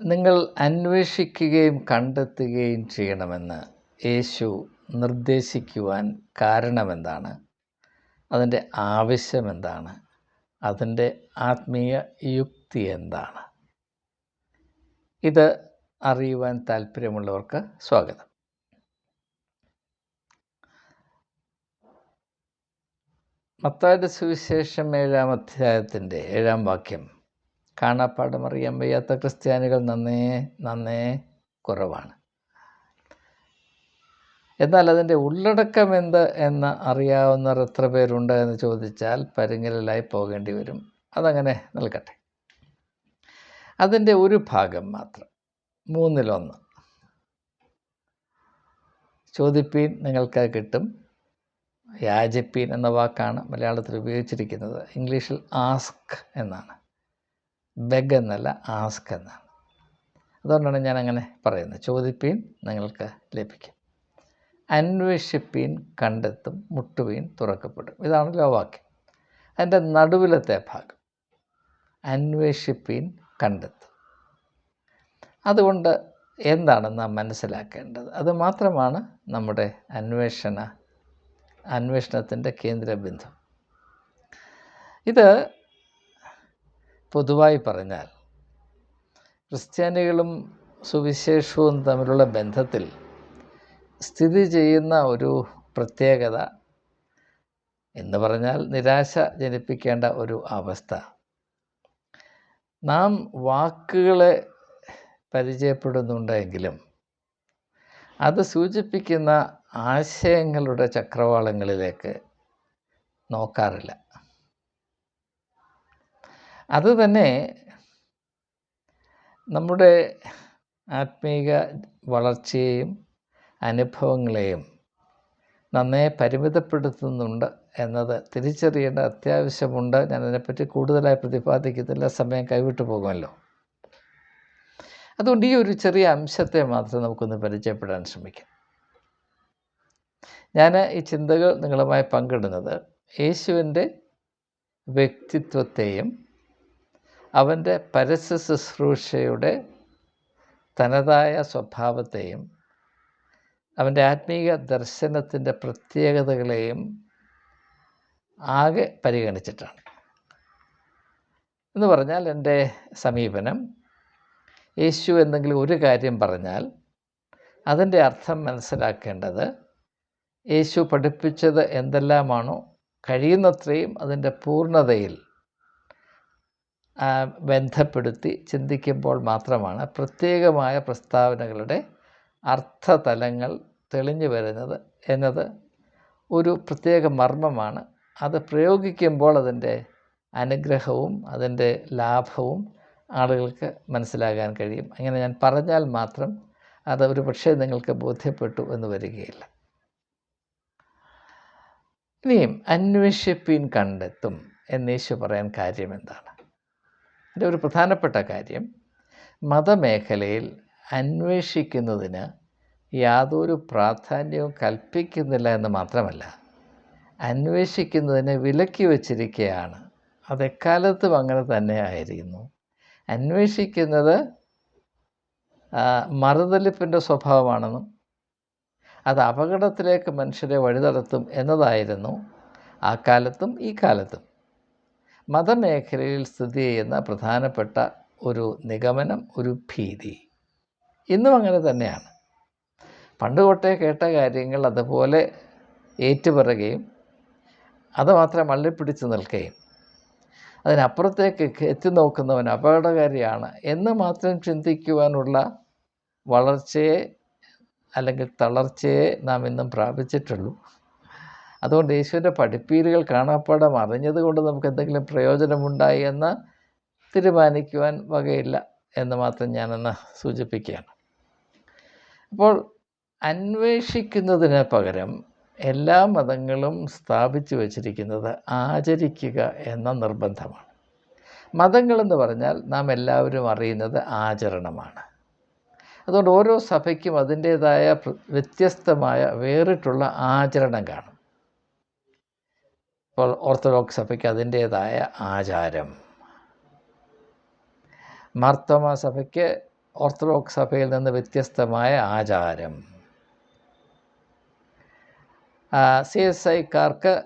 നിങ്ങൾ അന്വേഷിക്കുകയും കണ്ടെത്തുകയും ചെയ്യണമെന്ന് യേശു നിർദ്ദേശിക്കുവാൻ കാരണമെന്താണ്? അതിന്റെ ആവശ്യം എന്താണ് അതിന്റെ ആത്മീയ യുക്തി എന്താണ്? ഇത് അറിയുവാൻ താല്പര്യമുള്ളവർക്ക് സ്വാഗതം. മത്തായുടെ സുവിശേഷം ഏഴാം അധ്യായത്തിന്റെ ഏഴാം വാക്യം കാണാപ്പാടം അറിയാൻ വയ്യാത്ത ക്രിസ്ത്യാനികൾ നന്നേ നന്നേ കുറവാണ്. എന്നാൽ അതിന്റെ ഉള്ളടക്കം എന്ത് എന്ന് അറിയാവുന്നവർ എത്ര പേരുണ്ട് എന്ന് ചോദിച്ചാൽ പരുങ്ങലിലായി പോകേണ്ടി വരും. അതങ്ങനെ നിൽക്കട്ടെ. അതിന്റെ ഒരു ഭാഗം മാത്രം. മൂന്നിലൊന്ന്. ചോദിപ്പീൻ നിങ്ങൾക്ക് കിട്ടും. യാജപ്പീൻ എന്ന വാക്കാണ് മലയാളത്തിൽ ഉപയോഗിച്ചിരിക്കുന്നത്. ഇംഗ്ലീഷിൽ ആസ്ക് എന്നാണ്. ബെഗ് എന്നല്ല ആസ്ക് എന്നാണ്. അതുകൊണ്ടാണ് ഞാൻ അങ്ങനെ പറയുന്നത്. ചോദിപ്പീൻ നിങ്ങൾക്ക് ലഭിക്കും. അന്വേഷിപ്പീൻ കണ്ടെത്തും മുട്ടുവീൻ തുറക്കപ്പെടും. ഇതാണ് ലോവാക്യം. അതിന്റെ നടുവിലത്തെ ഭാഗം. അന്വേഷിപ്പീൻ കണ്ടെത്തും. അതുകൊണ്ട് എന്താണ് നാം മനസ്സിലാക്കേണ്ടത്? അത് മാത്രമാണ് നമ്മുടെ അന്വേഷണ അന്വേഷണത്തിന്റെ കേന്ദ്രബിന്ദു. ഇത് പൊതുവായി പറഞ്ഞാൽ ക്രിസ്ത്യാനികളും സുവിശേഷവും തമ്മിലുള്ള ബന്ധത്തിൽ സ്ഥിതി ചെയ്യുന്ന ഒരു പ്രത്യേകത എന്ന് പറഞ്ഞാൽ നിരാശ ജനിപ്പിക്കേണ്ട ഒരു അവസ്ഥ. നാം വാക്കുകളെ പരിചയപ്പെടുന്നുണ്ടെങ്കിലും അത് സൂചിപ്പിക്കുന്ന ആശയങ്ങളുടെ ചക്രവാളങ്ങളിലേക്ക് നോക്കാറില്ല. അത് തന്നെ നമ്മുടെ ആത്മീക വളർച്ചയെയും അനുഭവങ്ങളെയും നന്നേ പരിമിതപ്പെടുത്തുന്നുണ്ട് എന്നത് തിരിച്ചറിയേണ്ട അത്യാവശ്യമുണ്ട്. ഞാൻ അതിനെപ്പറ്റി കൂടുതലായി പ്രതിപാദിക്കുന്നില്ല. സമയം കൈവിട്ടു പോകുമല്ലോ. അതുകൊണ്ട് ഈ ഒരു ചെറിയ അംശത്തെ മാത്രം നമുക്കൊന്ന് പരിചയപ്പെടാൻ ശ്രമിക്കാം. ഞാൻ ഈ ചിന്തകൾ നിങ്ങളുമായി പങ്കിടുന്നത് യേശുവിന്റെ വ്യക്തിത്വത്തെയും അവന്റെ പരസ്യ ശുശ്രൂഷയുടെ തനതായ സ്വഭാവത്തെയും അവന്റെ ആത്മീയ ദർശനത്തിന്റെ പ്രത്യേകതകളെയും ആകെ പരിഗണിച്ചിട്ടാണ്. എന്ന് പറഞ്ഞാൽ എന്റെ സമീപനം യേശു എന്തെങ്കിലും ഒരു കാര്യം പറഞ്ഞാൽ അതിന്റെ അർത്ഥം മനസ്സിലാക്കേണ്ടത് യേശു പഠിപ്പിച്ചത് എന്തെല്ലാമാണോ കഴിയുന്നത്രയും അതിന്റെ പൂർണതയിൽ ബന്ധപ്പെടുത്തി ചിന്തിക്കുമ്പോൾ മാത്രമാണ് പ്രത്യേകമായ പ്രസ്താവനകളുടെ അർത്ഥതലങ്ങൾ തെളിഞ്ഞു വരുന്നത് എന്നത് ഒരു പ്രത്യേക മർമ്മമാണ്. അത് പ്രയോഗിക്കുമ്പോൾ അതിന്റെ അനുഗ്രഹവും അതിന്റെ ലാഭവും ആളുകൾക്ക് മനസ്സിലാകാൻ കഴിയും. അങ്ങനെ ഞാൻ പറഞ്ഞാൽ മാത്രം അത് ഒരു പക്ഷേ നിങ്ങൾക്ക് ബോധ്യപ്പെട്ടു എന്ന് വരികയില്ല. ഇനിയും അന്വേഷിപ്പീൻ കണ്ടെത്തും എന്നീശു പറയാൻ കാര്യം എന്താണ്? ഇതിന്റെ ഒരു പ്രധാനപ്പെട്ട കാര്യം. മതമേഖലയിൽ അന്വേഷിക്കുന്നതിന് യാതൊരു പ്രാധാന്യവും കൽപ്പിക്കുന്നില്ല എന്ന് മാത്രമല്ല അന്വേഷിക്കുന്നതിനെ വിലക്കി വച്ചിരിക്കുകയാണ് അതെക്കാലത്തും അങ്ങനെ തന്നെ ആയിരുന്നു അന്വേഷിക്കുന്നത് മറുതലിപ്പിന്റെ സ്വഭാവമാണെന്നും അത് അപകടത്തിലേക്ക് മനുഷ്യരെ വഴിതടത്തും എന്നതായിരുന്നു ആ കാലത്തും ഈ കാലത്തും. മതമേഖലയിൽ സ്ഥിതി ചെയ്യുന്ന പ്രധാനപ്പെട്ട ഒരു നിഗമനം ഒരു ഭീതി ഇന്നും അങ്ങനെ തന്നെയാണ്. പണ്ട് തൊട്ടേ കേട്ട കാര്യങ്ങൾ അതുപോലെ ഏറ്റുപറയുകയും അത് മാത്രം മള്ളിപ്പിടിച്ച് നിൽക്കുകയും അതിനപ്പുറത്തേക്ക് എത്തി നോക്കുന്നവൻ അപകടകാരിയാണ് എന്ന് മാത്രം ചിന്തിക്കുവാനുള്ള വളർച്ചയെ അല്ലെങ്കിൽ തളർച്ചയെ നാം ഇന്നും പ്രാപിച്ചിട്ടുള്ളൂ. അതുകൊണ്ട് യേശുവിന്റെ പഠിപ്പീരുകൾ കാണാപ്പാടം അറിഞ്ഞത് കൊണ്ട് നമുക്ക് എന്തെങ്കിലും പ്രയോജനമുണ്ടായി എന്ന് തീരുമാനിക്കുവാൻ വകയില്ല എന്ന് മാത്രം ഞാനെന്ന് സൂചിപ്പിക്കുകയാണ്. അപ്പോൾ അന്വേഷിക്കുന്നതിന് പകരം എല്ലാ മതങ്ങളും സ്ഥാപിച്ചു വച്ചിരിക്കുന്നത് ആചരിക്കുക എന്ന നിർബന്ധമാണ്. മതങ്ങളെന്ന് പറഞ്ഞാൽ നാം എല്ലാവരും അറിയുന്നത് ആചരണമാണ്. അതുകൊണ്ട് ഓരോ സഭയ്ക്കും അതിന്റേതായ വ്യത്യസ്തമായ വേറിട്ടുള്ള ആചരണം കാണും. ഇപ്പോൾ ഓർത്തഡോക്സ് സഭയ്ക്ക് അതിന്റേതായ ആചാരം. മാർത്തോമ സഭയ്ക്ക് ഓർത്തഡോക്സ് സഭയിൽ നിന്ന് വ്യത്യസ്തമായ ആചാരം. സി എസ് ഐക്കാർക്ക്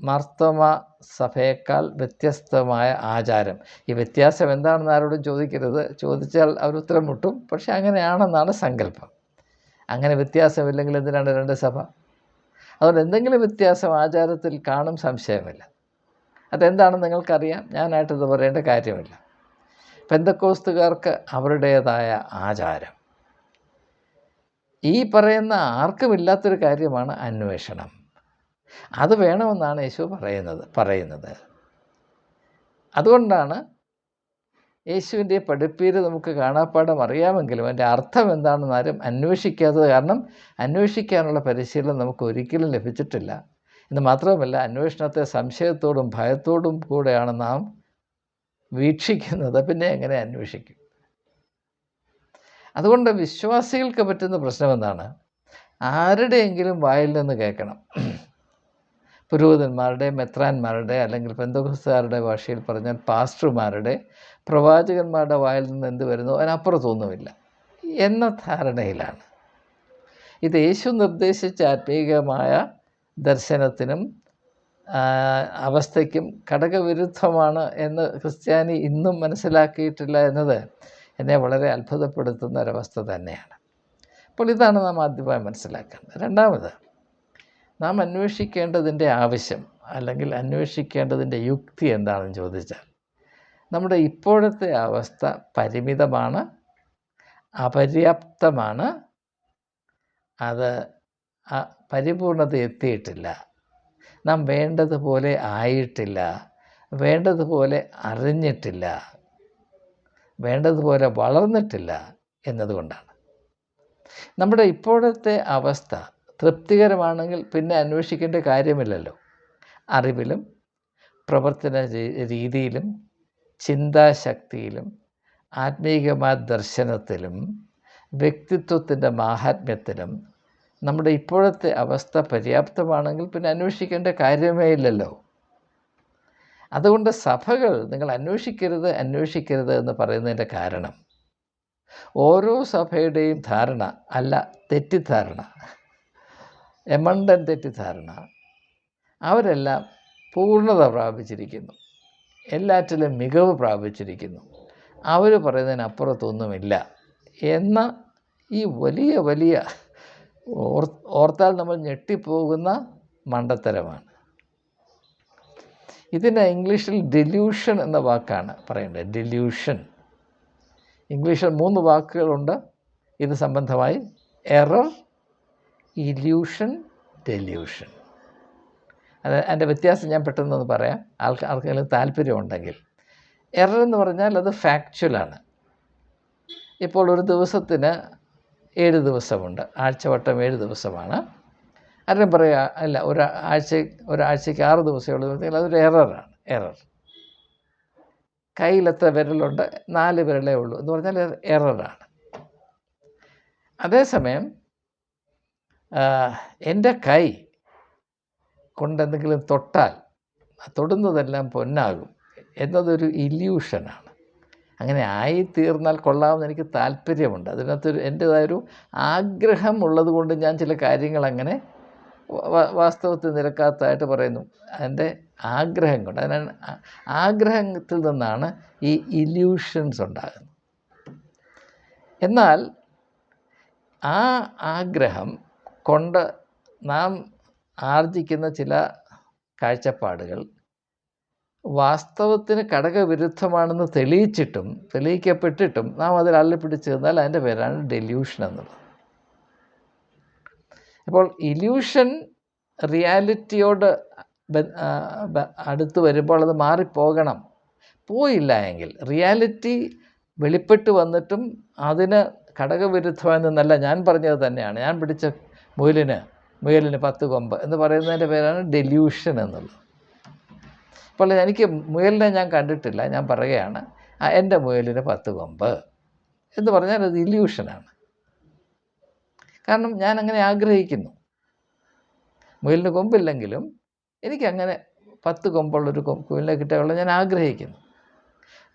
മാർത്തോമ സഭയേക്കാൾ വ്യത്യസ്തമായ ആചാരം. ഈ വ്യത്യാസം എന്താണെന്ന് ആരോടും ചോദിക്കരുത്. ചോദിച്ചാൽ അവർ ഉത്തരം മുട്ടും. പക്ഷേ അങ്ങനെയാണെന്നാണ് സങ്കല്പം. അങ്ങനെ വ്യത്യാസമില്ലെങ്കിൽ എന്തിനാണ് രണ്ട് സഭ? അതുകൊണ്ട് എന്തെങ്കിലും വ്യത്യാസം ആചാരത്തിൽ കാണും സംശയമില്ല. അതെന്താണെന്ന് നിങ്ങൾക്കറിയാം. ഞാനായിട്ടത് പറയേണ്ട കാര്യമില്ല. പെന്തക്കോസ്തുകാർക്ക് അവരുടേതായ ആചാരം? ഈ പറയുന്ന ആർക്കുമില്ലാത്തൊരു കാര്യമാണ് അന്വേഷണം. അത് വേണമെന്നാണ് യേശു പറയുന്നത് പറയുന്നത്. അതുകൊണ്ടാണ് യേശുവിന്റെ പഠിപ്പീര് നമുക്ക് കാണാപ്പാടം അറിയാമെങ്കിലും അതിന്റെ അർത്ഥം എന്താണെന്ന് ആരും അന്വേഷിക്കാത്തത് കാരണം അന്വേഷിക്കാനുള്ള പരിശീലനം നമുക്ക് ഒരിക്കലും ലഭിച്ചിട്ടില്ല. എന്ന് മാത്രവുമല്ല അന്വേഷണത്തെ സംശയത്തോടും ഭയത്തോടും കൂടെയാണ് നാം വീക്ഷിക്കുന്നത്. പിന്നെ എങ്ങനെ അന്വേഷിക്കും? അതുകൊണ്ട് വിശ്വാസികൾക്ക് പറ്റുന്ന പ്രശ്നം എന്താണ്? ആരുടെയെങ്കിലും വായിൽ നിന്ന് കേൾക്കണം. പുരോഹിതന്മാരുടെ മെത്രാന്മാരുടെ അല്ലെങ്കിൽ പെന്തോഹസ്തുകാരുടെ ഭാഷയിൽ പറഞ്ഞാൽ പാസ്റ്റർമാരുടെ പ്രവാചകന്മാരുടെ വായിൽ നിന്ന് എന്ത് വരുന്നു? അതിനപ്പുറത്തൊന്നുമില്ല എന്ന ധാരണയിലാണ്. ഇത് യേശു നിർദ്ദേശിച്ച ആത്മീകമായ ദർശനത്തിനും അവസ്ഥയ്ക്കും ഘടകവിരുദ്ധമാണ് എന്ന് ക്രിസ്ത്യാനി ഇന്നും മനസ്സിലാക്കിയിട്ടില്ല എന്നത് എന്നെ വളരെ അത്ഭുതപ്പെടുത്തുന്ന ഒരവസ്ഥ തന്നെയാണ്. അപ്പോൾ ഇതാണ് നാം ആദ്യമായി മനസ്സിലാക്കേണ്ടത്. രണ്ടാമത് നാം അന്വേഷിക്കേണ്ടതിന്റെ ആവശ്യം അല്ലെങ്കിൽ അന്വേഷിക്കേണ്ടതിന്റെ യുക്തി എന്താണെന്ന് ചോദിച്ചാൽ നമ്മുടെ ഇപ്പോഴത്തെ അവസ്ഥ പരിമിതമാണ് അപര്യാപ്തമാണ്. അത് പരിപൂർണത എത്തിയിട്ടില്ല. നാം വേണ്ടതുപോലെ ആയിട്ടില്ല വേണ്ടതുപോലെ അറിഞ്ഞിട്ടില്ല വേണ്ടതുപോലെ വളർന്നിട്ടില്ല എന്നതുകൊണ്ടാണ്. നമ്മുടെ ഇപ്പോഴത്തെ അവസ്ഥ തൃപ്തികരമാണെങ്കിൽ പിന്നെ അന്വേഷിക്കേണ്ട കാര്യമില്ലല്ലോ. അറിവിലും പ്രവർത്തന രീതിയിലും ചിന്താശക്തിയിലും ആത്മീകമായ ദർശനത്തിലും വ്യക്തിത്വത്തിന്റെ മാഹാത്മ്യത്തിലും നമ്മുടെ ഇപ്പോഴത്തെ അവസ്ഥ പര്യാപ്തമാണെങ്കിൽ പിന്നെ അന്വേഷിക്കേണ്ട കാര്യമേ ഇല്ലല്ലോ. അതുകൊണ്ട് സഭകൾ നിങ്ങൾ അന്വേഷിക്കരുത് അന്വേഷിക്കരുത് എന്ന് പറയുന്നതിന്റെ കാരണം ഓരോ സഭയുടെയും ധാരണ അല്ല തെറ്റിദ്ധാരണ. എമണ്ടൻ തെറ്റിദ്ധാരണ. അവരെല്ലാം പൂർണത പ്രാപിച്ചിരിക്കുന്നു. എല്ലാറ്റിലും മികവ് പ്രാപിച്ചിരിക്കുന്നു. അവർ പറയുന്നതിനപ്പുറത്തൊന്നുമില്ല. എന്ന ഈ വലിയ വലിയ ഓർ ഓർത്താൽ നമ്മൾ ഞെട്ടിപ്പോകുന്ന മണ്ടത്തരമാണ്. ഇതിന് ഇംഗ്ലീഷിൽ ഡെല്യൂഷൻ എന്ന വാക്കാണ് പറയേണ്ടത് ഡെല്യൂഷൻ ഇംഗ്ലീഷിൽ മൂന്ന് വാക്കുകളുണ്ട്. ഇത് സംബന്ധമായി. എറർ ഇല്യൂഷൻ ഡെല്യൂഷൻ അത് അതിന്റെ വ്യത്യാസം ഞാൻ പെട്ടെന്നൊന്ന് പറയാം. ആൾക്ക് ആർക്കെങ്കിലും താല്പര്യമുണ്ടെങ്കിൽ. എറർ എന്ന് പറഞ്ഞാൽ അത് ഫാക്ച്വലാണ് ഇപ്പോൾ ഒരു ദിവസത്തിന് ഏഴ് ദിവസമുണ്ട്. ആഴ്ചവട്ടം ഏഴ് ദിവസമാണ്. ആരും പറയുക അല്ല ഒരു ആഴ്ച ഒരാഴ്ചയ്ക്ക് ആറ് ദിവസമേ ഉള്ളൂ അതൊരു എററാണ് എറർ കയ്യിലെത്ര വിരലുണ്ട്? നാല് വിരലേ ഉള്ളൂ എന്ന് പറഞ്ഞാൽ എററാണ് അതേസമയം എന്റെ കൈ കൊണ്ടെന്തെങ്കിലും തൊട്ടാൽ തൊടുന്നതെല്ലാം പൊന്നാകും. എന്നതൊരു ഇല്യൂഷനാണ്. അങ്ങനെ ആയിത്തീർന്നാൽ കൊള്ളാമെന്ന് എനിക്ക് താല്പര്യമുണ്ട്. അതിനകത്തൊരു എന്റേതായൊരു ആഗ്രഹം ഉള്ളത് കൊണ്ട് ഞാൻ ചില കാര്യങ്ങൾ അങ്ങനെ വാസ്തവത്തിൽ നിരക്കാത്തതായിട്ട് പറയുന്നു. എന്റെ ആഗ്രഹം കൊണ്ട്. അതിനാണ് ആഗ്രഹത്തിൽ നിന്നാണ് ഈ ഇല്യൂഷൻസ് ഉണ്ടാകുന്നത്. എന്നാൽ ആ ആഗ്രഹം കൊണ്ട് നാം ആർജിക്കുന്ന ചില കാഴ്ചപ്പാടുകൾ. വാസ്തവത്തിന് ഘടകവിരുദ്ധമാണെന്ന് തെളിയിച്ചിട്ടും തെളിയിക്കപ്പെട്ടിട്ടും നാം അതിൽ അള്ളിപ്പിടിച്ച് നിന്നാൽ അതിന്റെ പേരാണ് ഡെല്യൂഷൻ എന്നുള്ളത്. അപ്പോൾ ഇല്യൂഷൻ റിയാലിറ്റിയോട് അടുത്ത് വരുമ്പോൾ അത് മാറിപ്പോകണം. പോയില്ല എങ്കിൽ റിയാലിറ്റി വെളിപ്പെട്ട് വന്നിട്ടും അതിന് ഘടകവിരുദ്ധമായെന്നല്ല ഞാൻ പറഞ്ഞത് തന്നെയാണ്. ഞാൻ പിടിച്ച മുയലിന് മുയലിന് പത്ത് കൊമ്പ് എന്ന് പറയുന്നതിന്റെ പേരാണ് ഡെല്യൂഷൻ എന്നുള്ളത്. അപ്പോൾ എനിക്ക് മുയലിനെ ഞാൻ കണ്ടിട്ടില്ല ഞാൻ പറയുകയാണ് എന്റെ മുയലിന് പത്ത് കൊമ്പ് എന്ന് പറഞ്ഞാൽ അത് ഇല്യൂഷനാണ് കാരണം ഞാൻ അങ്ങനെ ആഗ്രഹിക്കുന്നു. മുയലിന് കൊമ്പില്ലെങ്കിലും എനിക്കങ്ങനെ പത്ത് കൊമ്പുള്ളൊരു മുയലിനെ കിട്ടാനുള്ള ഞാൻ ആഗ്രഹിക്കുന്നു.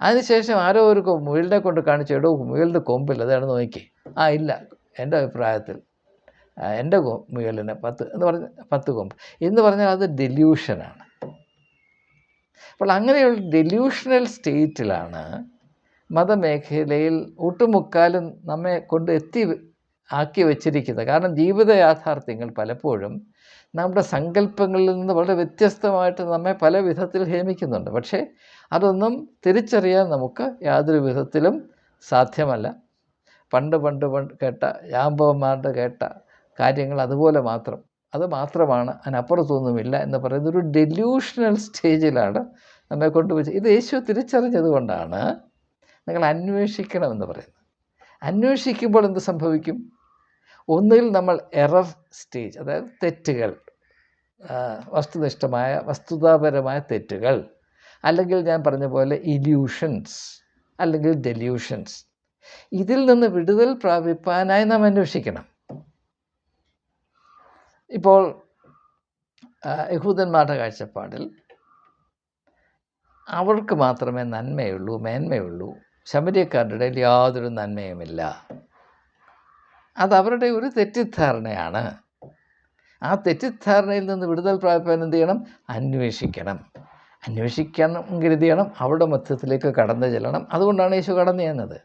അതിനുശേഷം ആരോ ഒരു മുയലിനെ കൊണ്ട് കാണിച്ചു എടോ മുയലിന്റെ കൊമ്പില്ല അതാണ് നോക്കി ആ ഇല്ല എന്റെ അഭിപ്രായത്തിൽ എന്റെ മുയലിന് പത്ത് എന്ന് പറഞ്ഞ പത്ത് കൊമ്പ്. എന്ന് പറഞ്ഞാൽ അത് ഡെല്യൂഷനാണ് അപ്പോൾ അങ്ങനെയുള്ള ഡെല്യൂഷണൽ സ്റ്റേറ്റിലാണ് മതമേഖലയിൽ ഒട്ടുമുക്കാലും നമ്മെ കൊണ്ട് എത്തി ആക്കി വച്ചിരിക്കുന്നത്. കാരണം ജീവിത യാഥാർത്ഥ്യങ്ങൾ പലപ്പോഴും നമ്മുടെ സങ്കല്പങ്ങളിൽ നിന്ന് വളരെ വ്യത്യസ്തമായിട്ട് നമ്മെ പല വിധത്തിൽ ഹേമിക്കുന്നുണ്ട്. പക്ഷേ അതൊന്നും തിരിച്ചറിയാൻ നമുക്ക് യാതൊരു വിധത്തിലും സാധ്യമല്ല. പണ്ട് പണ്ട് പണ്ട് കേട്ട യാമ്പവന്മാരുടെ കേട്ട കാര്യങ്ങൾ അതുപോലെ മാത്രം. അത് മാത്രമാണ് അതിനപ്പുറത്തൊന്നുമില്ല എന്ന് പറയുന്ന ഒരു ഡെല്യൂഷണൽ സ്റ്റേജിലാണ് നമ്മെ കൊണ്ടുപോയി ഇത് യേശു തിരിച്ചറിഞ്ഞത് കൊണ്ടാണ് നിങ്ങൾ അന്വേഷിക്കണമെന്ന് പറയുന്നത്. അന്വേഷിക്കുമ്പോൾ എന്ത് സംഭവിക്കും? ഒന്നിൽ നമ്മൾ എറർ സ്റ്റേജ് അതായത് തെറ്റുകൾ വസ്തുനിഷ്ഠമായ വസ്തുതാപരമായ തെറ്റുകൾ അല്ലെങ്കിൽ ഞാൻ പറഞ്ഞ പോലെ ഇല്യൂഷൻസ് അല്ലെങ്കിൽ ഡെല്യൂഷൻസ് ഇതിൽ നിന്ന് വിടുതൽ പ്രാപിപ്പാനായി നാം അന്വേഷിക്കണം. ഇപ്പോൾ യഹൂദന്മാരുടെ കാഴ്ചപ്പാടിൽ അവർക്ക് മാത്രമേ നന്മയുള്ളൂ മേന്മയുള്ളൂ. ശബരിയക്കാരുടെ ഇടയിൽ യാതൊരു നന്മയുമില്ല. അതവരുടെ ഒരു തെറ്റിദ്ധാരണയാണ്. ആ തെറ്റിദ്ധാരണയിൽ നിന്ന് വിടുതൽ പ്രാപിപ്പാൻ എന്ത് ചെയ്യണം? അന്വേഷിക്കണം. അന്വേഷിക്കണം എന്ത് ചെയ്യണം അവരുടെ മധ്യത്തിലേക്ക് കടന്നു ചെല്ലണം. അതുകൊണ്ടാണ് യേശു കടന്നു ചെന്നത്.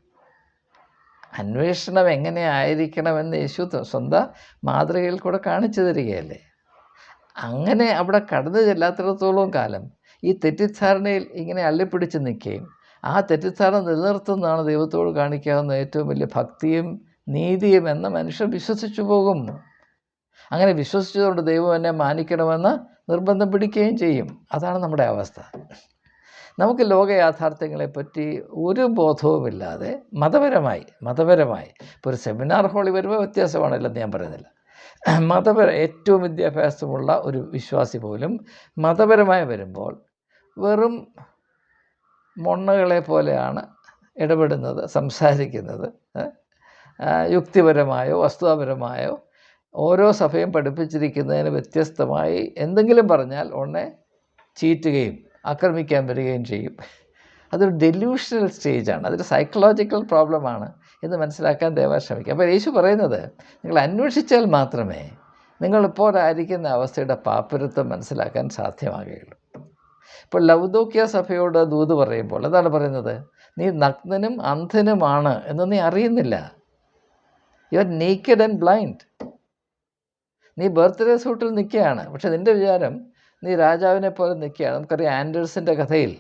അന്വേഷണം എങ്ങനെ ആയിരിക്കണമെന്ന് യേശു സ്വന്തം മാതൃകയിൽ കൂടെ കാണിച്ചു തരികയല്ലേ? അങ്ങനെ അവിടെ കടന്നു ചെല്ലാത്തിടത്തോളം കാലം ഈ തെറ്റിദ്ധാരണയിൽ ഇങ്ങനെ അള്ളിപ്പിടിച്ച് നിൽക്കുകയും ആ തെറ്റിദ്ധാരണ നിലനിർത്തുന്നതാണ് ദൈവത്തോട് കാണിക്കാവുന്ന ഏറ്റവും വലിയ ഭക്തിയും നീതിയും എന്ന മനുഷ്യർ വിശ്വസിച്ചു പോകും. അങ്ങനെ വിശ്വസിച്ചതുകൊണ്ട് ദൈവം എന്നെ മാനിക്കണമെന്ന് നിർബന്ധം പിടിക്കുകയും ചെയ്യും. അതാണ് നമ്മുടെ അവസ്ഥ. നമുക്ക് ലോക യാഥാർത്ഥ്യങ്ങളെപ്പറ്റി ഒരു ബോധവുമില്ലാതെ മതപരമായി മതപരമായി. ഇപ്പോൾ ഒരു സെമിനാർ ഹാളിൽ വരുമ്പോൾ വ്യത്യാസമാണല്ലെന്ന് ഞാൻ പറയുന്നില്ല. മതപര ഏറ്റവും വിദ്യാഭ്യാസമുള്ള ഒരു വിശ്വാസി പോലും മതപരമായി വരുമ്പോൾ വെറും മൊണ്ണകളെ പോലെയാണ് ഇടപെടുന്നത് സംസാരിക്കുന്നത്. യുക്തിപരമായോ വസ്തുതാപരമായോ ഓരോ സഭയും പഠിപ്പിച്ചിരിക്കുന്നതിന് വ്യത്യസ്തമായി എന്തെങ്കിലും പറഞ്ഞാൽ ഉടനെ ചീറ്റുകയും ആക്രമിക്കാൻ വരികയും ചെയ്യും. അതൊരു ഡെല്യൂഷണൽ സ്റ്റേജാണ് അതൊരു സൈക്കോളജിക്കൽ പ്രോബ്ലമാണ് എന്ന് മനസ്സിലാക്കാൻ ദയവാ ശ്രമിക്കുക അപ്പോൾ യേശു പറയുന്നത് നിങ്ങൾ അന്വേഷിച്ചാൽ മാത്രമേ നിങ്ങളിപ്പോൾ ആയിരിക്കുന്ന അവസ്ഥയുടെ പാപ്പരത്വം മനസ്സിലാക്കാൻ സാധ്യമാകുകയുള്ളൂ. ഇപ്പോൾ ലൗദോക്യ സഭയോട് ദൂത് പറയുമ്പോൾ എന്താണ് പറയുന്നത് നീ നഗ്നനും അന്ധനുമാണ് എന്ന് നീ അറിയുന്നില്ല. You are naked and blind നീ ബർത്ത്ഡേ സൂട്ടിൽ നിൽക്കുകയാണ്. പക്ഷെ നിന്റെ വിചാരം നീ രാജാവിനെ പോലെ നിൽക്കുകയാണ്. നമുക്കറിയാം ആൻഡേഴ്സിന്റെ കഥയിൽ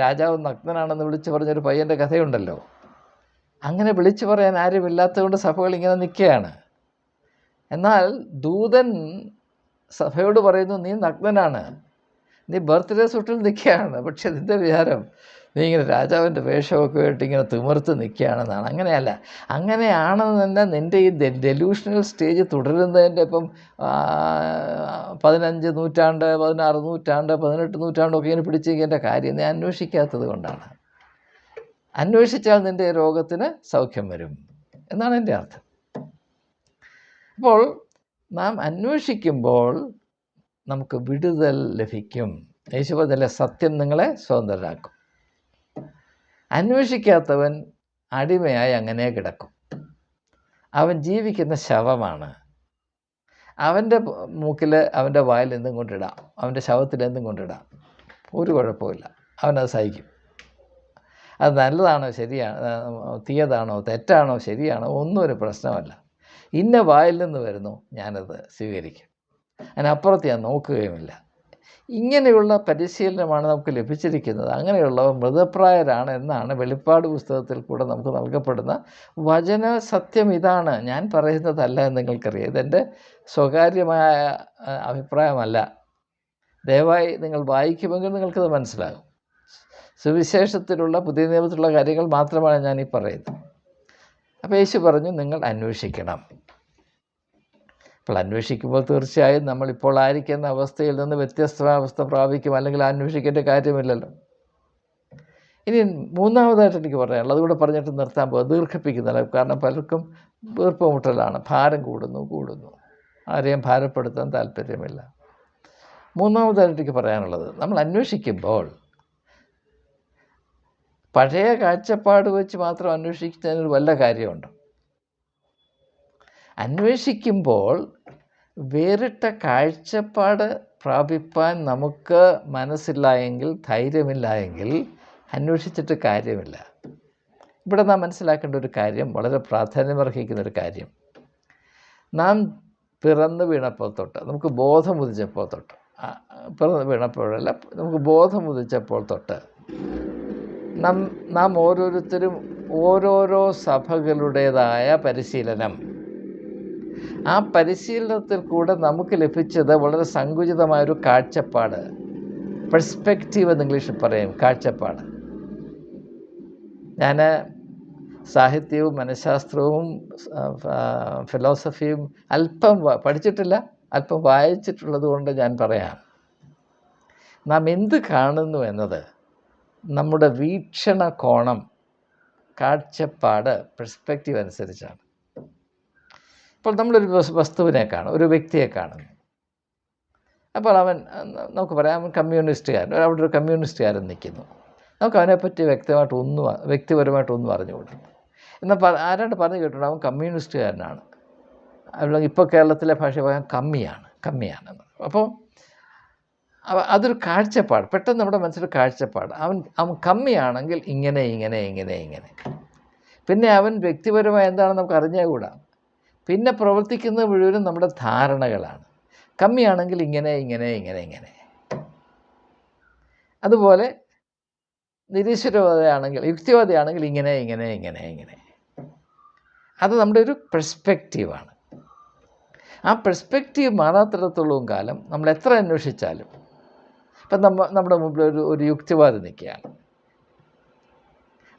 രാജാവ് നഗ്നനാണെന്ന് വിളിച്ചു പറഞ്ഞൊരു പയ്യന്റെ കഥയുണ്ടല്ലോ. അങ്ങനെ വിളിച്ചു പറയാൻ ആരുമില്ലാത്തതുകൊണ്ട് സഭകൾ ഇങ്ങനെ നിൽക്കുകയാണ്. എന്നാൽ ദൂതൻ സഭയോട് പറയുന്നു നീ നഗ്നനാണ്. നീ ബർത്ത്ഡേ സൂട്ടിൽ നിൽക്കുകയാണ്. പക്ഷെ നിന്റെ വിചാരം നീ ഇങ്ങനെ രാജാവിന്റെ വേഷമൊക്കെ ആയിട്ട് ഇങ്ങനെ തിമിർത്ത് നിൽക്കുകയാണെന്നാണ്. അങ്ങനെയല്ല. അങ്ങനെയാണെന്ന് തന്നെ നിന്റെ ഈ ഡെലൂഷണൽ സ്റ്റേജ് തുടരുന്നതിന്റെ ഇപ്പം പതിനഞ്ച് നൂറ്റാണ്ട് പതിനാറ് നൂറ്റാണ്ട് പതിനെട്ട് നൂറ്റാണ്ടൊക്കെ ഇങ്ങനെ പിടിച്ചിരിക്കേണ്ട കാര്യം നീ അന്വേഷിക്കാത്തത് കൊണ്ടാണ്. അന്വേഷിച്ചാൽ നിന്റെ രോഗത്തിന് സൗഖ്യം വരും എന്നാണ് എന്റെ അർത്ഥം. അപ്പോൾ നാം അന്വേഷിക്കുമ്പോൾ നമുക്ക് വിടുതൽ ലഭിക്കും. യേശുപതിലെ സത്യം നിങ്ങളെ സ്വതന്ത്രരാക്കും. അന്വേഷിക്കാത്തവൻ അടിമയായി അങ്ങനെ കിടക്കും. അവൻ ജീവിക്കുന്ന ശവമാണ്. അവന്റെ മൂക്കിൽ അവന്റെ വായിൽ എന്തും കൊണ്ടിടാം. അവന്റെ ശവത്തിൽ എന്തും കൊണ്ടിടാം. ഒരു കുഴപ്പമില്ല അവനത് സഹിക്കും. അത് നല്ലതാണോ ശരിയാണോ തീയതാണോ തെറ്റാണോ ശരിയാണോ ഒന്നും ഒരു പ്രശ്നമല്ല ഇന്ന വായിൽ നിന്ന് വരുന്നു ഞാനത് സ്വീകരിക്കും. അതിനപ്പുറത്ത് ഞാൻ നോക്കുകയുമില്ല. ഇങ്ങനെയുള്ള പരിശീലനമാണ് നമുക്ക് ലഭിച്ചിരിക്കുന്നത്. അങ്ങനെയുള്ളവർ മൃതപ്രായരാണ് എന്നാണ് വെളിപ്പാട് പുസ്തകത്തിൽ കൂടെ നമുക്ക് നൽകപ്പെടുന്ന വചന സത്യം ഇതാണ്. ഞാൻ പറയുന്നതല്ല എന്ന് നിങ്ങൾക്കറിയാം. ഇതെന്റെ സ്വകാര്യമായ അഭിപ്രായമല്ല. ദയവായി നിങ്ങൾ വായിക്കുമെങ്കിൽ നിങ്ങൾക്കത് മനസ്സിലാകും. സുവിശേഷത്തിലുള്ള പുതിയ നിയമത്തിലുള്ള കാര്യങ്ങൾ മാത്രമാണ് ഞാൻ ഈ പറയുന്നത്. അപ്പോൾ യേശു പറഞ്ഞു നിങ്ങൾ അന്വേഷിക്കണം. അപ്പോൾ അന്വേഷിക്കുമ്പോൾ തീർച്ചയായും നമ്മളിപ്പോൾ ആയിരിക്കുന്ന അവസ്ഥയിൽ നിന്ന് വ്യത്യസ്തമായ അവസ്ഥ പ്രാപിക്കും അല്ലെങ്കിൽ അന്വേഷിക്കേണ്ട കാര്യമില്ലല്ലോ. ഇനി മൂന്നാമതായിട്ട് എനിക്ക് പറയാനുള്ളത് അതുകൂടെ പറഞ്ഞിട്ട് നിർത്താൻ പോകും ദീർഘിപ്പിക്കുന്നില്ല കാരണം പലർക്കും വീർപ്പുമുട്ടലാണ് ഭാരം കൂടുന്നു കൂടുന്നു. ആരെയും ഭാരപ്പെടുത്താൻ താല്പര്യമില്ല. മൂന്നാമതായിട്ട് എനിക്ക് പറയാനുള്ളത് നമ്മൾ അന്വേഷിക്കുമ്പോൾ പഴയ കാഴ്ചപ്പാട് വെച്ച് മാത്രം അന്വേഷിക്കുന്നതിന് വല്ല കാര്യമുണ്ട്? അന്വേഷിക്കുമ്പോൾ വേറിട്ട കാഴ്ചപ്പാട് പ്രാപിപ്പാൻ നമുക്ക് മനസ്സില്ല എങ്കിൽ ധൈര്യമില്ല എങ്കിൽ അന്വേഷിച്ചിട്ട് കാര്യമില്ല. ഇവിടെ നാം മനസ്സിലാക്കേണ്ട ഒരു കാര്യം വളരെ പ്രാധാന്യമർഹിക്കുന്ന ഒരു കാര്യം. നാം പിറന്നു വീണപ്പോൾ തൊട്ട് നമുക്ക് ബോധം ഉദിച്ചപ്പോൾ തൊട്ട് പിറന്ന് വീണപ്പോഴല്ല നമുക്ക് ബോധം ഉദിച്ചപ്പോൾ തൊട്ട് നാം നാം ഓരോരുത്തരും ഓരോരോ സഭകളുടേതായ പരിശീലനം ആ പരിശീലനത്തിൽ കൂടെ നമുക്ക് ലഭിച്ചത് വളരെ സങ്കുചിതമായൊരു കാഴ്ചപ്പാട്. പെർസ്പെക്റ്റീവ് എന്ന് ഇംഗ്ലീഷിൽ പറയും കാഴ്ചപ്പാട്. ഞാൻ സാഹിത്യവും മനഃശാസ്ത്രവും ഫിലോസഫിയും അല്പം പഠിച്ചിട്ടില്ല അല്പം വായിച്ചിട്ടുള്ളത് കൊണ്ട് ഞാൻ പറയാം. നാം എന്ത് കാണുന്നു എന്നത് നമ്മുടെ വീക്ഷണ കോണം കാഴ്ചപ്പാട് പെർസ്പെക്റ്റീവ് അനുസരിച്ചാണ്. ഇപ്പോൾ നമ്മളൊരു വസ്- വസ്തുവിനെ കാണും ഒരു വ്യക്തിയെ കാണുന്നു അപ്പോൾ അവൻ നമുക്ക് പറയാം അവൻ കമ്മ്യൂണിസ്റ്റുകാരൻ അവിടെ ഒരു കമ്മ്യൂണിസ്റ്റുകാരൻ നിൽക്കുന്നു. നമുക്ക് അവനെപ്പറ്റി വ്യക്തമായിട്ട് ഒന്നും വ്യക്തിപരമായിട്ടൊന്നും അറിഞ്ഞുകൂടാ എന്നാൽ ആരാണ്ട് പറഞ്ഞു കേട്ടിട്ടുണ്ട്? അവൻ കമ്മ്യൂണിസ്റ്റുകാരനാണ്. അല്ലെങ്കിൽ ഇപ്പോൾ കേരളത്തിലെ ഭാഷ പറയാൻ കമ്മിയാണ് കമ്മിയാണെന്ന് അപ്പോൾ അതൊരു കാഴ്ചപ്പാട് പെട്ടെന്ന് നമ്മുടെ മനസ്സിലൊരു കാഴ്ചപ്പാട്. അവൻ അവൻ കമ്മിയാണെങ്കിൽ ഇങ്ങനെ ഇങ്ങനെ ഇങ്ങനെ ഇങ്ങനെ. പിന്നെ അവൻ വ്യക്തിപരമായി എന്താണെന്ന് നമുക്ക് അറിഞ്ഞുകൂടാ പിന്നെ പ്രവർത്തിക്കുന്നത് മുഴുവനും നമ്മുടെ ധാരണകളാണ്. കമ്മിയാണെങ്കിൽ ഇങ്ങനെ ഇങ്ങനെ ഇങ്ങനെ ഇങ്ങനെ. അതുപോലെ നിരീശ്വരവാദയാണെങ്കിൽ യുക്തിവാദിയാണെങ്കിൽ ഇങ്ങനെ ഇങ്ങനെ ഇങ്ങനെ ഇങ്ങനെ. അത് നമ്മുടെ ഒരു പെർസ്പെക്റ്റീവാണ് ആ പെർസ്പെക്റ്റീവ് മാറാത്തിടത്തോളം കാലം നമ്മൾ എത്ര അന്വേഷിച്ചാലും ഇപ്പം നമ്മ നമ്മുടെ മുമ്പിൽ ഒരു ഒരു യുക്തിവാദി നിൽക്കുകയാണ്.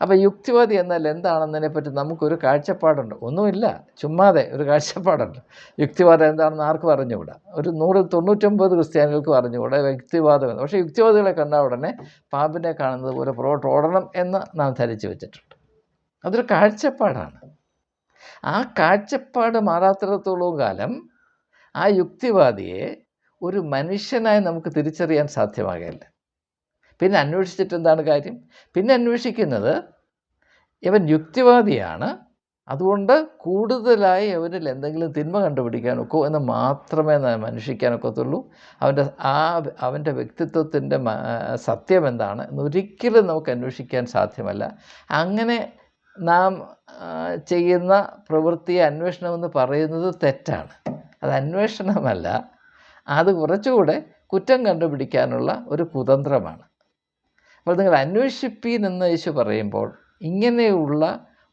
അപ്പോൾ യുക്തിവാദി എന്നാൽ എന്താണെന്നതിനെ പറ്റി നമുക്കൊരു കാഴ്ചപ്പാടുണ്ട്. ഒന്നുമില്ല ചുമ്മാതെ ഒരു കാഴ്ചപ്പാടുണ്ട്. യുക്തിവാദം എന്താണെന്ന് ആർക്കും അറിഞ്ഞുകൂടാ. ഒരു നൂറ് തൊണ്ണൂറ്റൊമ്പത് ക്രിസ്ത്യാനികൾക്കും അറിഞ്ഞുകൂടാ യുക്തിവാദം എന്ന്. പക്ഷേ യുക്തിവാദികളെ കണ്ട ഉടനെ പാമ്പിനെ കാണുന്നത് പോലെ പുറകോട്ട് ഓടണം എന്ന് നാം ധരിച്ചു വെച്ചിട്ടുണ്ട്. അതൊരു കാഴ്ചപ്പാടാണ്. ആ കാഴ്ചപ്പാട് മാറാത്തിടത്തോളം കാലം ആ യുക്തിവാദിയെ ഒരു മനുഷ്യനായി നമുക്ക് തിരിച്ചറിയാൻ സാധ്യമാകില്ല പിന്നെ അന്വേഷിച്ചിട്ട് എന്താണ് കാര്യം? പിന്നെ അന്വേഷിക്കുന്നത് ഇവൻ യുക്തിവാദിയാണ്. അതുകൊണ്ട് കൂടുതലായി അവരിൽ എന്തെങ്കിലും തിന്മ കണ്ടുപിടിക്കാൻ ഒക്കോ എന്ന് മാത്രമേ മനുഷ്യക്കാനൊക്കത്തുള്ളൂ അവന്റെ ആ അവന്റെ വ്യക്തിത്വത്തിന്റെ സത്യം എന്താണ് എന്നൊരിക്കലും നമുക്ക് അന്വേഷിക്കാൻ സാധ്യമല്ല. അങ്ങനെ നാം ചെയ്യുന്ന പ്രവൃത്തിയെ അന്വേഷണമെന്ന് പറയുന്നത് തെറ്റാണ്. അത് അന്വേഷണമല്ല. അത് കുറച്ചുകൂടെ കുറ്റം കണ്ടുപിടിക്കാനുള്ള ഒരു കുതന്ത്രമാണ്. അപ്പോൾ നിങ്ങൾ അന്വേഷിപ്പീൻ എന്ന് യേശു പറയുമ്പോൾ ഇങ്ങനെയുള്ള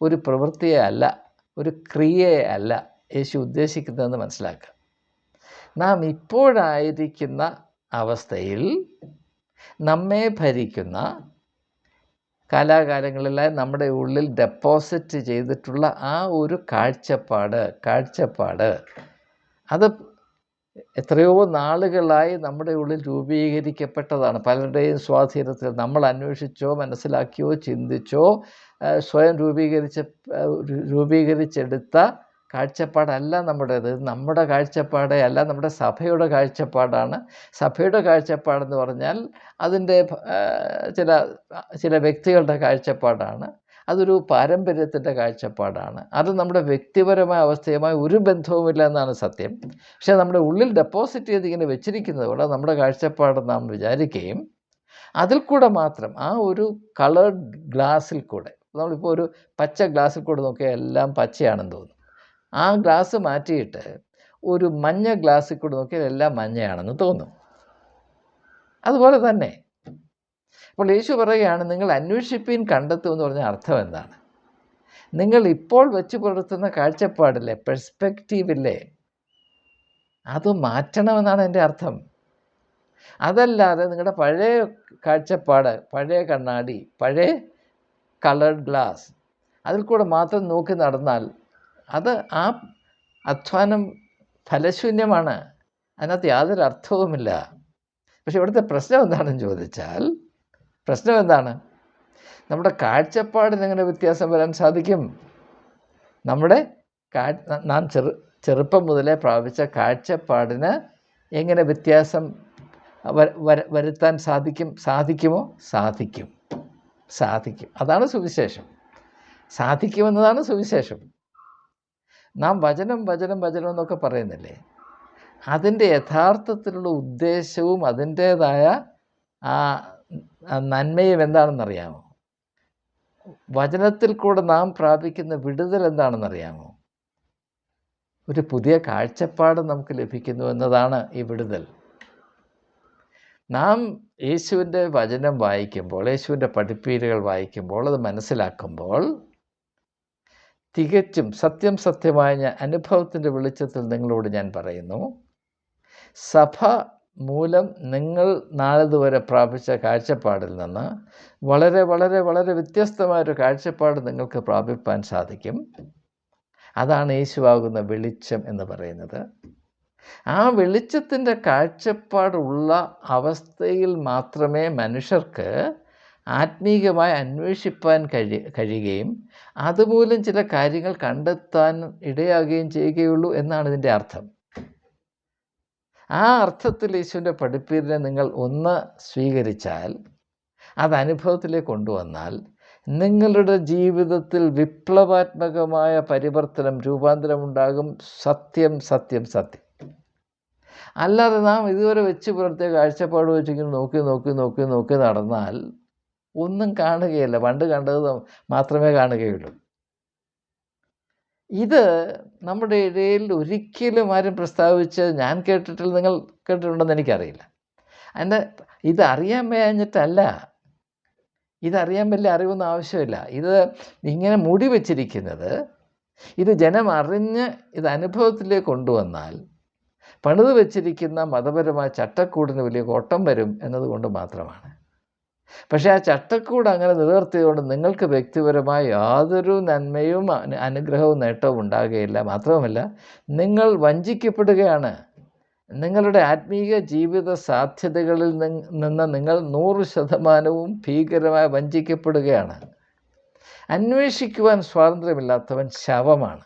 ഒരു പ്രവൃത്തിയെ അല്ല ഒരു ക്രിയയെ അല്ല യേശു ഉദ്ദേശിക്കുന്നതെന്ന് മനസ്സിലാക്കുക. നാം ഇപ്പോഴായിരിക്കുന്ന അവസ്ഥയിൽ നമ്മെ ഭരിക്കുന്ന കാലാകാലങ്ങളിലായി നമ്മുടെ ഉള്ളിൽ ഡെപ്പോസിറ്റ് ചെയ്തിട്ടുള്ള ആ ഒരു കാഴ്ചപ്പാട് കാഴ്ചപ്പാട് അത് എത്രയോ നാളുകളായി നമ്മുടെ ഉള്ളിൽ രൂപീകരിക്കപ്പെട്ടതാണ്. പലരുടെയും സ്വാധീനത്തിൽ നമ്മൾ അന്വേഷിച്ചോ മനസ്സിലാക്കിയോ ചിന്തിച്ചോ സ്വയം രൂപീകരിച്ച രൂപീകരിച്ചെടുത്ത കാഴ്ചപ്പാടല്ല നമ്മുടേത്. നമ്മുടെ കാഴ്ചപ്പാടേ അല്ല നമ്മുടെ സഭയുടെ കാഴ്ചപ്പാടാണ്. സഭയുടെ കാഴ്ചപ്പാടെന്ന് പറഞ്ഞാൽ അതിന്റെ ചില ചില വ്യക്തികളുടെ കാഴ്ചപ്പാടാണ്. അതൊരു പാരമ്പര്യത്തിന്റെ കാഴ്ചപ്പാടാണ്. അത് നമ്മുടെ വ്യക്തിപരമായ അവസ്ഥയുമായി ഒരു ബന്ധവുമില്ല എന്നാണ് സത്യം. പക്ഷേ നമ്മുടെ ഉള്ളിൽ ഡെപ്പോസിറ്റ് ചെയ്ത് ഇങ്ങനെ വെച്ചിരിക്കുന്നതോടെ നമ്മുടെ കാഴ്ചപ്പാട് നാം വിചാരിക്കുകയും അതിൽ കൂടെ മാത്രം ആ ഒരു കളേർഡ് ഗ്ലാസ്സിൽ കൂടെ നമ്മളിപ്പോൾ ഒരു പച്ച ഗ്ലാസ്സിൽ കൂടെ നോക്കിയാൽ എല്ലാം പച്ചയാണെന്ന് തോന്നും. ആ ഗ്ലാസ് മാറ്റിയിട്ട് ഒരു മഞ്ഞ ഗ്ലാസ്സിൽ കൂടെ നോക്കിയാൽ എല്ലാം മഞ്ഞയാണെന്ന് തോന്നും. അതുപോലെ തന്നെ അപ്പോൾ യേശു പറയുകയാണ് നിങ്ങൾ അന്വേഷിപ്പീൻ കണ്ടെത്തും എന്ന് പറഞ്ഞ അർത്ഥം എന്താണ്? നിങ്ങൾ ഇപ്പോൾ വെച്ച് പുലർത്തുന്ന കാഴ്ചപ്പാടില്ലേ പെർസ്പെക്റ്റീവില്ലേ അത് മാറ്റണമെന്നാണ് എന്റെ അർത്ഥം. അതല്ലാതെ നിങ്ങളുടെ പഴയ കാഴ്ചപ്പാട് പഴയ കണ്ണാടി പഴയ കളർഡ് ഗ്ലാസ് അതിൽ കൂടെ മാത്രം നോക്കി നടന്നാൽ അത് ആ അധ്വാനം ഫലശൂന്യമാണ്. അതിനകത്ത് യാതൊരു അർത്ഥവുമില്ല. പക്ഷെ ഇവിടുത്തെ പ്രശ്നം എന്താണെന്ന് ചോദിച്ചാൽ പ്രശ്നം എന്താണ്? നമ്മുടെ കാഴ്ചപ്പാടിന് എങ്ങനെ വ്യത്യാസം വരാൻ സാധിക്കും? നമ്മുടെ കാ നാം ചെറു ചെറുപ്പം മുതലേ പ്രാപിച്ച കാഴ്ചപ്പാടിന് എങ്ങനെ വ്യത്യാസം വരുത്താൻ സാധിക്കും സാധിക്കുമോ? സാധിക്കും. സാധിക്കും. അതാണ് സുവിശേഷം. സാധിക്കുമെന്നതാണ് സുവിശേഷം. നാം വചനം വചനം വചനം എന്നൊക്കെ പറയുന്നില്ലേ? അതിന്റെ യഥാർത്ഥത്തിലുള്ള ഉദ്ദേശവും അതിന്റേതായ ആ നന്മയും എന്താണെന്നറിയാമോ? വചനത്തിൽ കൂടെ നാം പ്രാപിക്കുന്ന വിടുതൽ എന്താണെന്നറിയാമോ? ഒരു പുതിയ കാഴ്ചപ്പാട് നമുക്ക് ലഭിക്കുന്നു എന്നതാണ് ഈ വിടുതൽ. നാം യേശുവിന്റെ വചനം വായിക്കുമ്പോൾ യേശുവിന്റെ പഠിപ്പീരുകൾ വായിക്കുമ്പോൾ അത് മനസ്സിലാക്കുമ്പോൾ തികച്ചും സത്യം സത്യമായ അനുഭവത്തിന്റെ വെളിച്ചത്തിൽ നിങ്ങളോട് ഞാൻ പറയുന്നു സഭ മൂലം നിങ്ങൾ നാളിതുവരെ പ്രാപിച്ച കാഴ്ചപ്പാടിൽ നിന്ന് വളരെ വളരെ വളരെ വ്യത്യസ്തമായൊരു കാഴ്ചപ്പാട് നിങ്ങൾക്ക് പ്രാപിപ്പാൻ സാധിക്കും. അതാണ് യേശുവാകുന്ന വെളിച്ചം എന്ന് പറയുന്നത്. ആ വെളിച്ചത്തിന്റെ കാഴ്ചപ്പാടുള്ള അവസ്ഥയിൽ മാത്രമേ മനുഷ്യർക്ക് ആത്മീകമായി അന്വേഷിപ്പാൻ കഴി കഴിയുകയും അതുമൂലം ചില കാര്യങ്ങൾ കണ്ടെത്താൻ ഇടയാകുകയും ചെയ്യുകയുള്ളൂ എന്നാണ് ഇതിന്റെ അർത്ഥം. ആ അർത്ഥത്തിൽ യേശുവിന്റെ പഠിപ്പീരിനെ നിങ്ങൾ ഒന്ന് സ്വീകരിച്ചാൽ അത് അനുഭവത്തിലേക്ക് കൊണ്ടുവന്നാൽ നിങ്ങളുടെ ജീവിതത്തിൽ വിപ്ലവാത്മകമായ പരിവർത്തനം രൂപാന്തരം ഉണ്ടാകും. സത്യം സത്യം സത്യം. അല്ലാതെ നാം ഇതുവരെ വെച്ച് പുലർത്തിയ കാഴ്ചപ്പാട് വെച്ചിങ്ങനെ നോക്കി നോക്കി നോക്കി നോക്കി നടന്നാൽ ഒന്നും കാണുകയില്ല. പണ്ട് കണ്ടത് മാത്രമേ കാണുകയുള്ളൂ. ഇത് നമ്മുടെ ഇടയിൽ ഒരിക്കലും ആരും പ്രസ്താവിച്ച് ഞാൻ കേട്ടിട്ടില്ല നിങ്ങൾ കേട്ടിട്ടുണ്ടെന്ന് എനിക്കറിയില്ല. അതിന്റെ ഇത് അറിയാൻ മേഞ്ഞിട്ടല്ല. ഇതറിയാൻ വലിയ അറിവൊന്നും ആവശ്യമില്ല. ഇത് ഇങ്ങനെ മുടി വച്ചിരിക്കുന്നത് ഇത് ജനം അറിഞ്ഞ് ഇത് അനുഭവത്തിലേക്ക് കൊണ്ടുവന്നാൽ പണിത് വച്ചിരിക്കുന്ന മതപരമായ ചട്ടക്കൂടിന് വലിയ കോട്ടം വരും എന്നതുകൊണ്ട് മാത്രമാണ്. പക്ഷേ ആ ചട്ടക്കൂട് അങ്ങനെ നിലനിർത്തിയതുകൊണ്ട് നിങ്ങൾക്ക് വ്യക്തിപരമായ യാതൊരു നന്മയും അനു- അനുഗ്രഹവും നേട്ടവും ഉണ്ടാകുകയില്ല. മാത്രവുമല്ല നിങ്ങൾ വഞ്ചിക്കപ്പെടുകയാണ്. നിങ്ങളുടെ ആത്മീയ ജീവിത സാധ്യതകളിൽ നിന്ന് നിങ്ങൾ നൂറ് ശതമാനവും ഭീകരമായി വഞ്ചിക്കപ്പെടുകയാണ്. അന്വേഷിക്കുവാൻ സ്വാതന്ത്ര്യമില്ലാത്തവൻ ശവമാണ്.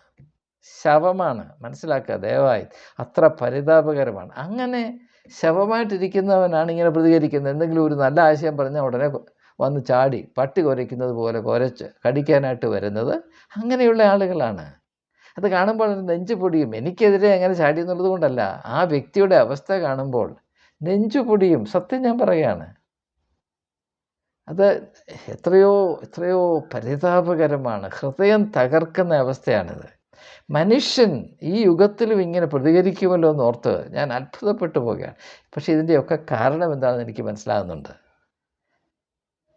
ശവമാണ്. മനസ്സിലാക്കുക ദയവായി. അത്ര പരിതാപകരമാണ്. അങ്ങനെ ശവമായിട്ടിരിക്കുന്നവനാണ് ഇങ്ങനെ പ്രതികരിക്കുന്നത്. എന്തെങ്കിലും ഒരു നല്ല ആശയം പറഞ്ഞാൽ ഉടനെ വന്ന് ചാടി പട്ടി കുരയ്ക്കുന്നത് പോലെ കുരച്ച് കടിക്കാനായിട്ട് വരുന്നത് അങ്ങനെയുള്ള ആളുകളാണ്. അത് കാണുമ്പോൾ നെഞ്ചു പൊടിയും എനിക്കെതിരെ അങ്ങനെ ചാടി എന്നുള്ളത് കൊണ്ടല്ല. ആ വ്യക്തിയുടെ അവസ്ഥ കാണുമ്പോൾ നെഞ്ചു പൊടിയും സത്യം ഞാൻ പറയുകയാണ്. അത് എത്രയോ എത്രയോ പരിതാപകരമാണ്. ഹൃദയം തകർക്കുന്ന അവസ്ഥയാണിത്. മനുഷ്യൻ ഈ യുഗത്തിലും ഇങ്ങനെ പ്രതികരിക്കുമല്ലോ എന്ന് ഓർത്ത് ഞാൻ അത്ഭുതപ്പെട്ടു പോകുകയാണ് പക്ഷേ ഇതിന്റെയൊക്കെ കാരണം എന്താണെന്ന് എനിക്ക് മനസ്സിലാകുന്നുണ്ട്.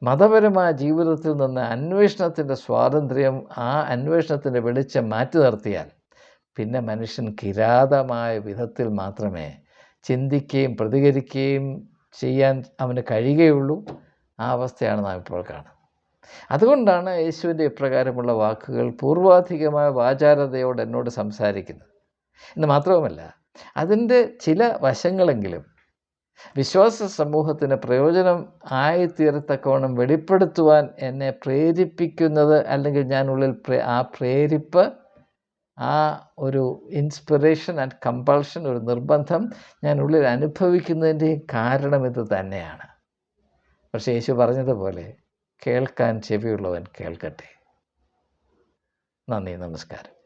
മതപരമായ ജീവിതത്തിൽ നിന്ന് അന്വേഷണത്തിന്റെ സ്വാതന്ത്ര്യം ആ അന്വേഷണത്തിന്റെ വെളിച്ചം മാറ്റി നിർത്തിയാൽ പിന്നെ മനുഷ്യൻ കിരാതമായ വിധത്തിൽ മാത്രമേ ചിന്തിക്കുകയും പ്രതികരിക്കുകയും ചെയ്യാൻ അവന് കഴിയുകയുള്ളൂ. ആ അവസ്ഥയാണ് നാം ഇപ്പോൾ കാണുന്നത്. അതുകൊണ്ടാണ് യേശുവിന്റെ ഇപ്രകാരമുള്ള വാക്കുകൾ പൂർവാധികമായ വാചാരതയോട് എന്നോട് സംസാരിക്കുന്നത്. എന്ന് മാത്രവുമല്ല അതിന്റെ ചില വശങ്ങളെങ്കിലും വിശ്വാസ സമൂഹത്തിന് പ്രയോജനം ആയിത്തീരത്തക്കവണ്ണം വെളിപ്പെടുത്തുവാൻ എന്നെ പ്രേരിപ്പിക്കുന്നത് അല്ലെങ്കിൽ ഞാൻ ഉള്ളിൽ ആ പ്രേരിപ്പ് ആ ഒരു ഇൻസ്പിറേഷൻ ആൻഡ് കമ്പൾഷൻ ഒരു നിർബന്ധം ഞാൻ ഉള്ളിൽ അനുഭവിക്കുന്നതിന്റെയും കാരണം ഇത് തന്നെയാണ്. പക്ഷേ യേശു പറഞ്ഞതുപോലെ കേൾക്കാൻ ചെവിയുള്ളവൻ കേൾക്കട്ടെ. നന്ദി നമസ്കാരം.